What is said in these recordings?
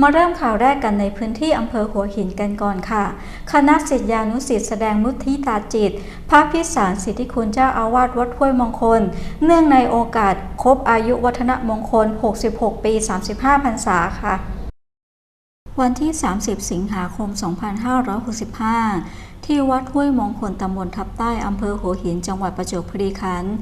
มาเริ่มข่าวแรกกันในพื้นที่อำเภอหัวหินกันก่อนค่ะ คณะศิษยานุศิษย์แสดงมุทิตาจิต พระพิสารสิทธิคุณเจ้าอาวาสวัดห้วยมงคล เนื่องในโอกาสครบอายุวัฒนมงคล 66 ปี 35พรรษาค่ะ วันที่ 30 สิงหาคม 2565 ที่วัดห้วยมงคลตำบลทับใต้อำเภอหัวหินจังหวัดประจวบคีรีขันธ์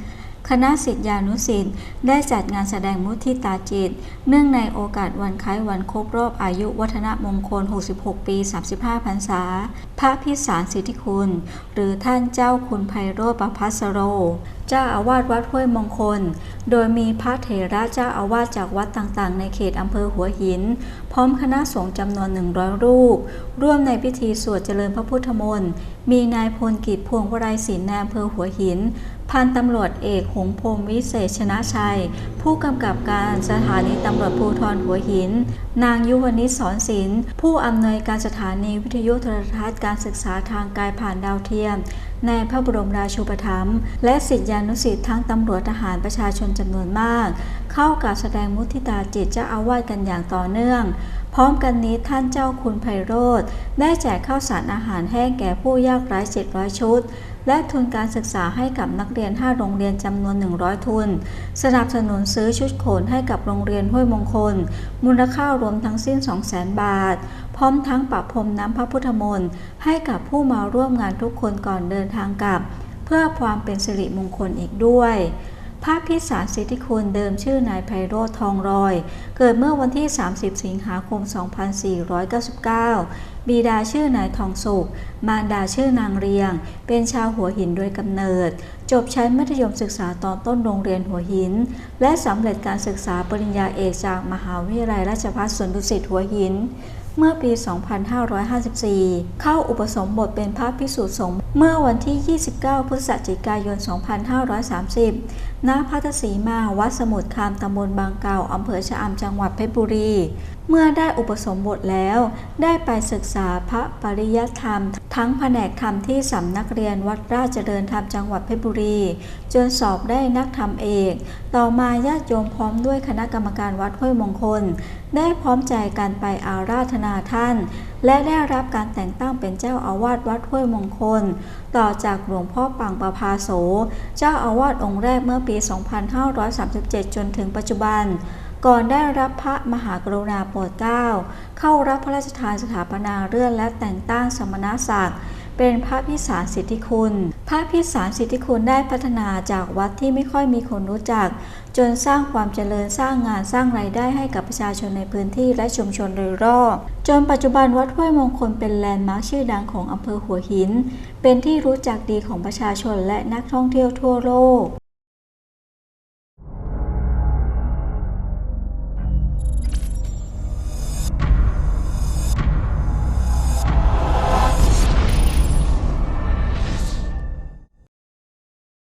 คณะศิษยานุศิษย์ได้จัดงานแสดงมุทิตาจิต เนื่องในโอกาสวันคล้ายวันครบรอบอายุวัฒนมงคล 66 ปี 35 พรรษา พระพิสารสิทธิคุณ หรือท่านเจ้าคุณไพโรธประพัสโร เจ้าอาวาสวัดห้วยมงคล โดยมีพระเถระเจ้าอาวาสจากวัดต่างๆ ในเขตอำเภอหัวหิน พร้อมคณะสงฆ์จำนวน 100 รูป ร่วมในพิธีสวดเจริญพระพุทธมนต์ มีนายพลกิจพวงวรัยศิลป์ในอำเภอหัวหิน พันตำรวจเอกหงพรมวิเศษชนะชัย ผู้กำกับการสถานีตำรวจภูธรหัวหิน นางยุวนิษฐ์สอนศิลป์ผู้อำนวยการสถานีวิทยุโทรทัศน์การศึกษาทางกายผ่านดาวเทียม ในพระบรมราชูปถัมภ์และศิษยานุศิษย์ทั้งตำรวจทหารประชาชนจำนวนมาก เข้ากับแสดงมุทิตาจิตเจ้าอาวาสกันอย่างต่อเนื่อง พร้อมกันนี้ท่านเจ้าคุณไพโรธได้แจกข้าวสารอาหารแห้งแก่ผู้ยากไร้700 ชุด และทุนการศึกษาให้กับนักเรียน 5 โรงเรียนจำนวน 100 ทุน สนับสนุนซื้อชุดโขนให้กับโรงเรียนห้วยมงคล มูลค่ารวมทั้งสิ้น 200,000 บาท พร้อมทั้งปรับพรมน้ำพระพุทธมนต์ให้กับผู้มาร่วมงานทุกคนก่อนเดินทางกลับ พื่อความเป็นสิริมงคลอีกด้วยพระพิสารสิทธิคุณเดิมชื่อนายไพโรธทองรอย เกิดเมื่อวันที่ 30 สิงหาคม 2499 บิดาชื่อนายทองสุข มารดาชื่อนางเรียง เป็นชาวหัวหินโดยกำเนิด จบชั้นมัธยมศึกษาตอนต้นโรงเรียนหัวหิน และสำเร็จการศึกษาปริญญาเอกจากมหาวิทยาลัยราชภัฏสวนดุสิตหัวหินเมื่อปี 2554 เข้าอุปสมบทเป็นพระภิกษุสงฆ์ เมื่อวันที่ 29 พฤศจิกายน 2530 ณ พัทสีมา วัดสมุทรคามตำบลบางเก่าอำเภอชะอำจังหวัดเพชรบุรี เมื่อได้อุปสมบทแล้ว ได้ไปศึกษาพระปริยัติธรรม ทั้งแผนกธรรมที่สำนักเรียนวัดราชเจริญธรรมจังหวัดเพชรบุรี จนสอบได้นักธรรมเอก ต่อมาญาติโยมพร้อมด้วยคณะกรรมการวัดห้วยมงคล ได้พร้อมใจกันไปอาราธนาท่าน และได้รับการแต่งตั้งเป็นเจ้าอาวาสวัดห้วยมงคล ต่อจากหลวงพ่อปังประภาโส เจ้าอาวาสองค์แรกเมื่อปี 2537 จนถึงปัจจุบัน ก่อนได้รับพระมหากรุณาโปรดเกล้าเข้ารับพระราชทานสถาปนาเลื่อนและแต่งตั้งสมณศักดิ์ เป็นพระพิสารสิทธิคุณ พระพิสารสิทธิคุณได้พัฒนาจากวัดที่ไม่ค่อยมีคนรู้จัก จนสร้างความเจริญสร้างงานสร้างรายได้ให้กับประชาชนในพื้นที่และชุมชนโดยรอบจนปัจจุบันวัดห้วยมงคลเป็นแลนด์มาร์คชื่อดังของอำเภอหัวหิน เป็นที่รู้จักดีของประชาชนและนักท่องเที่ยวทั่วโลก